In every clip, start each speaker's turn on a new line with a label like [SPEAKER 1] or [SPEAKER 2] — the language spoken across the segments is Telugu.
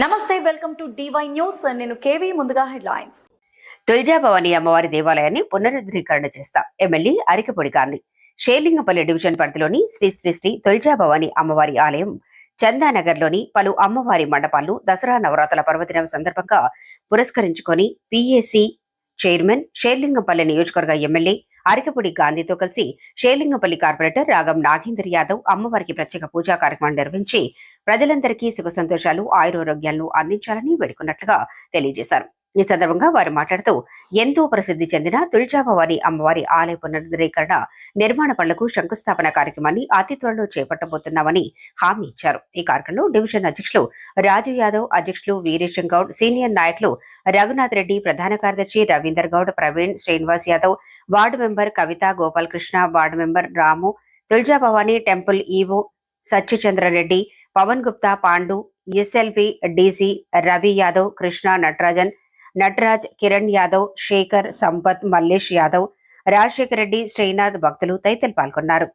[SPEAKER 1] నమస్తే వెల్కమ్ టు డివై న్యూస్. నేను కేవీ ముందుగా హెడ్లైన్స్.
[SPEAKER 2] తుల్జాభవాని అమ్మవారి దేవాలయాన్ని పునరుద్ధరీకరణ చేస్తా ఎమ్మెల్యే అరికపొడి గాంధీ షేర్లింగపల్లి డివిజన్ పరిధిలోని శ్రీ శ్రీ శ్రీ తుల్జాభవాని అమ్మవారి ఆలయం చందానగర్లోని పలు అమ్మవారి మండపాలు దసరా నవరాత్రుల పర్వదినం సందర్భంగా పురస్కరించుకొని పిఏసి చైర్మన్ షేర్లింగంపల్లి నియోజకవర్గ ఎమ్మెల్యే అరికపొడి గాంధీతో కలిసి షేర్లింగంపల్లి కార్పొరేటర్ రాగం నాగేందర్ యాదవ్ అమ్మవారికి ప్రత్యేక పూజా కార్యక్రమం నిర్వహించి ప్రజలందరికీ సుఖ సంతోషాలు ఆయురారోగ్యాలను అందించాలని వేడుకున్నట్లుగా తెలియజేశారు. ఈ సందర్భంగా వారు మాట్లాడుతూ ఎంతో ప్రసిద్ధి చెందిన తుల్జాభవాని అమ్మవారి ఆలయ పునరుద్ధరీకరణ నిర్మాణ పనులకు శంకుస్థాపన కార్యక్రమాన్ని అతి త్వరలో చేపట్టబోతున్నామని హామీ ఇచ్చారు. ఈ కార్యక్రమంలో డివిజన్ అధ్యక్షులు రాజు యాదవ్ అధ్యక్షులు వీరేశం గౌడ్ సీనియర్ నాయకులు రఘునాథ్ రెడ్డి ప్రధాన కార్యదర్శి Ravinder Goud Praveen Srinivas Yadav ward member Kavitha Gopalakrishna ward member Ramu Tuljabhavani temple EO Satyachandrareddy Pavan Gupta Pandu SLP DC Ravi Yadav Krishna Natarajan Nataraj Kiran Yadav Shekar Sampath Mallesh Yadav Rajasekhar Reddy Srinath భక్తులు తదితరులు పాల్గొన్నారు.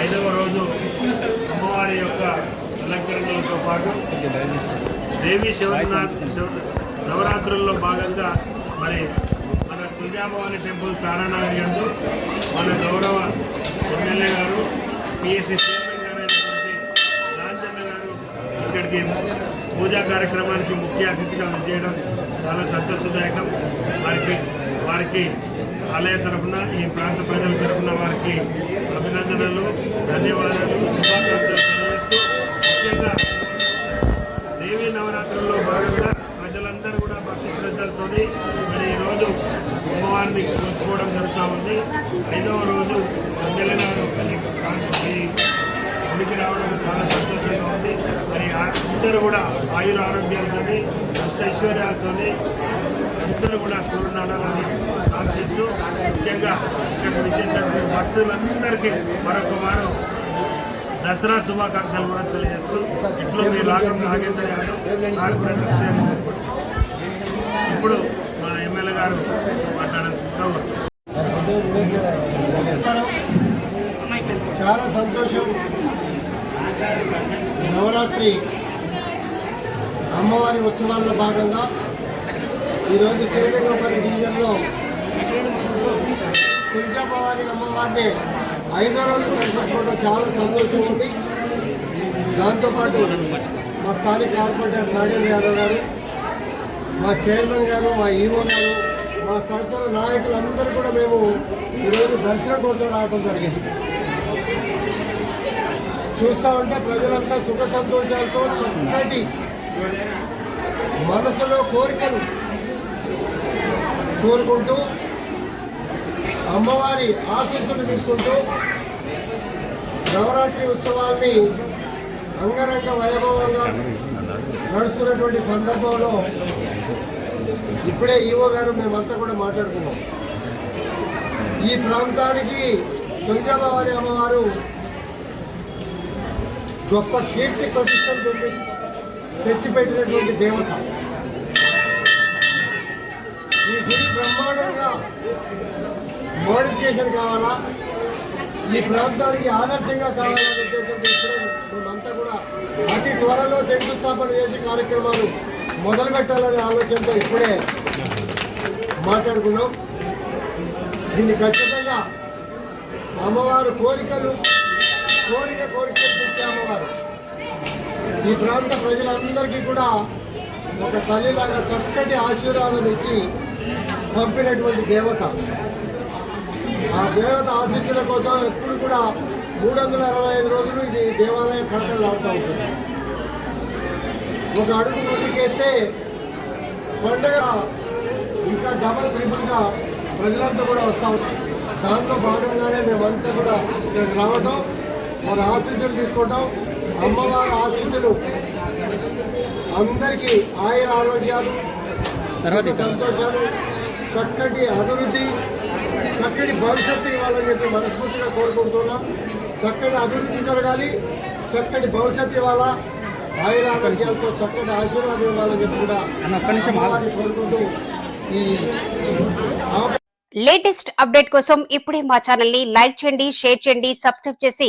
[SPEAKER 3] ఐదవ రోజు అమ్మవారి యొక్క అలంకరణలతో పాటు దేవి శివనాథ్ నవరాత్రుల్లో భాగంగా మరి మన తులజాభవాని టెంపుల్ తారానగర్ యందు మన గౌరవ ఎమ్మెల్యే గారు పిఎస్సి చైర్మన్ గారు అయినటువంటి రాజన్న గారు వారికి పూజా కార్యక్రమానికి ముఖ్య అతిథిగా చేయడం చాలా సంతోషదాయకం. వారికి వారికి ఆలయ తరఫున ఈ ప్రాంత ప్రజల తరఫున వారికి అభినందనలు ధన్యవాదాలు ముఖ్యంగా దేవీ నవరాత్రుల్లో భాగంగా ప్రజలందరూ కూడా భక్తి శ్రద్ధలతో మరి ఈరోజు అమ్మవారిని ఉంచుకోవడం జరుగుతూ ఉంది. ఐదవ రోజు ఎమ్మెల్యే గారు ఈ గుడికి రావడం చాలా సంతోషంగా ఉంది. మరి ఆ- అందరూ కూడా ఆయుర ఆరోగ్యాలతోని ఐశ్వర్యాలతోని అందరూ కూడా చూడాలని ఆశిస్తూ ముఖ్యంగా ఇక్కడ విచ్చేసినటువంటి భక్తులందరికీ మరొక వారం దసరా శుభాకాంక్షలు కూడా తెలియజేస్తూ ఇట్లు మీ లాగం నాగేంద్ర యాదవ్ ఇప్పుడు మా ఎమ్మెల్యే గారు మాట్లాడాల్సిందిగా
[SPEAKER 4] చాలా సంతోషం. నవరాత్రి అమ్మవారి ఉత్సవాల్లో భాగంగా ఈరోజు శ్రీలింగపల్లి డివిజన్లో తులజాభవాని అమ్మవారిని ఐదో రోజు దర్శించుకోవడం చాలా సంతోషం ఉంది. దాంతోపాటు మా స్థానిక కార్పొరేటర్ నాగేంద్ర యాదవ్ గారు మా చైర్మన్ గారు మా ఈవో గారు మా సంవత్సర నాయకులందరూ కూడా మేము ఈరోజు దర్శనం కోసం రావడం జరిగింది. చూస్తూ ఉంటే ప్రజలంతా సుఖ సంతోషాలతో చక్కటి మనసులో కోరికలు కోరుకుంటూ అమ్మవారి ఆశీస్సులు తీసుకుంటూ నవరాత్రి ఉత్సవాల్ని అంగరంగ వైభవంగా నడుస్తున్నటువంటి సందర్భంలో ఇప్పుడే ఈవో గారు మేమంతా కూడా మాట్లాడుకున్నాం. ఈ ప్రాంతానికి తులజాబావారి అమ్మవారు గొప్ప కీర్తి ప్రతిష్టలు తెచ్చిపెట్టినటువంటి దేవత. ఈ గుడి బ్రహ్మాండంగా మోడిఫికేషన్ కావాలా? ఈ ప్రాంతానికి ఆదర్శంగా కావాలనే ఉద్దేశంతో ఇప్పుడే మేమంతా కూడా అతి త్వరలో శంకుస్థాపన చేసి కార్యక్రమాలు మొదలు పెట్టాలనే ఆలోచనతో ఇప్పుడే మాట్లాడుకున్నాం. దీన్ని ఖచ్చితంగా అమ్మవారు కోరికలు కోరిక కోరికలు తెచ్చే అమ్మవారు. ఈ ప్రాంత ప్రజలందరికీ కూడా ఒక తల్లిలాగా చక్కటి ఆశీర్వాదం ఇచ్చి పంపినటువంటి దేవత. ఆ దేవత ఆశీస్సుల కోసం ఎప్పుడు కూడా మూడు వందల అరవై ఐదు రోజులు ఇది దేవాలయం కట్టలు ఆడుతూ ఉంటుంది. ఒక అడుగు ముందుకేస్తే పండుగ ఇంకా డబల్ త్రిపుల్గా ప్రజలంతా కూడా వస్తూ దాంతో భాగంగానే మేమంతా కూడా ఇక్కడికి రావటం. వారి ఆశీస్సులు తీసుకోవటం అమ్మవారి ఆశీస్సులు. అందరికీ ఆయుర ఆరోగ్యాలు సంతోషాలు చక్కటి అభివృద్ధి చక్కటి భవిష్యత్తు ఇవ్వాలని చెప్పి మనస్ఫూర్తిగా కోరుకుంటున్నా. చక్కటి అభివృద్ధి జరగాలి చక్కటి భవిష్యత్తు ఇవ్వాలా. ఆయుర ఆరోగ్యాలతో చక్కటి ఆశీర్వాదం ఇవ్వాలని చెప్పి కూడా అమ్మవారిని కోరుకుంటూ ఈ
[SPEAKER 2] లేటెస్ట్ అప్డేట్ కోసం ఇప్పుడే మా ఛానల్ని లైక్ చేయండి షేర్ చేయండి సబ్స్క్రైబ్ చేసి